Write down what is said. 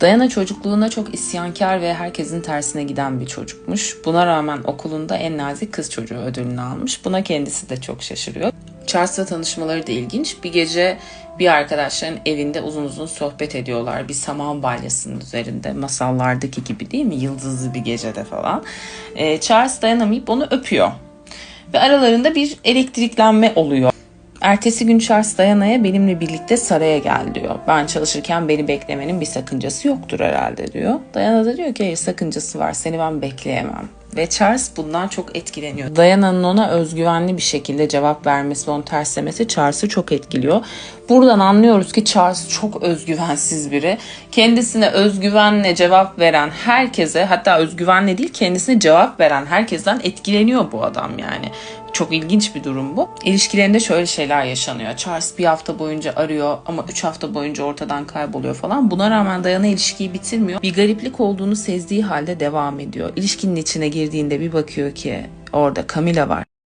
Dayana çocukluğunda çok isyankar ve herkesin tersine giden bir çocukmuş. Buna rağmen okulunda en nazik kız çocuğu ödülünü almış. Buna kendisi de çok şaşırıyor. Charles'la tanışmaları da ilginç. Bir gece bir arkadaşların evinde uzun uzun sohbet ediyorlar. Bir saman balyasının üzerinde. Masallardaki gibi değil mi? Yıldızlı bir gecede falan. Ee, Charles dayanamayıp onu öpüyor. Ve aralarında bir elektriklenme oluyor. Ertesi gün Charles Dayana'ya benimle birlikte saraya gel diyor. Ben çalışırken beni beklemenin bir sakıncası yoktur herhalde diyor. Dayana da diyor ki hayır sakıncası var seni ben bekleyemem. Ve Charles bundan çok etkileniyor. Dayana'nın ona özgüvenli bir şekilde cevap vermesi, onu terslemesi Charles'ı çok etkiliyor. Buradan anlıyoruz ki Charles çok özgüvensiz biri. Kendisine özgüvenle cevap veren herkese hatta özgüvenle değil kendisine cevap veren herkesten etkileniyor bu adam yani. Çok ilginç bir durum bu. İlişkilerinde şöyle şeyler yaşanıyor. Charles bir hafta boyunca arıyor ama 3 hafta boyunca ortadan kayboluyor falan. Buna rağmen Dayana ilişkiyi bitirmiyor. Bir gariplik olduğunu sezdiği halde devam ediyor. İlişkinin içine girdiğinde bir bakıyor ki orada Camila var.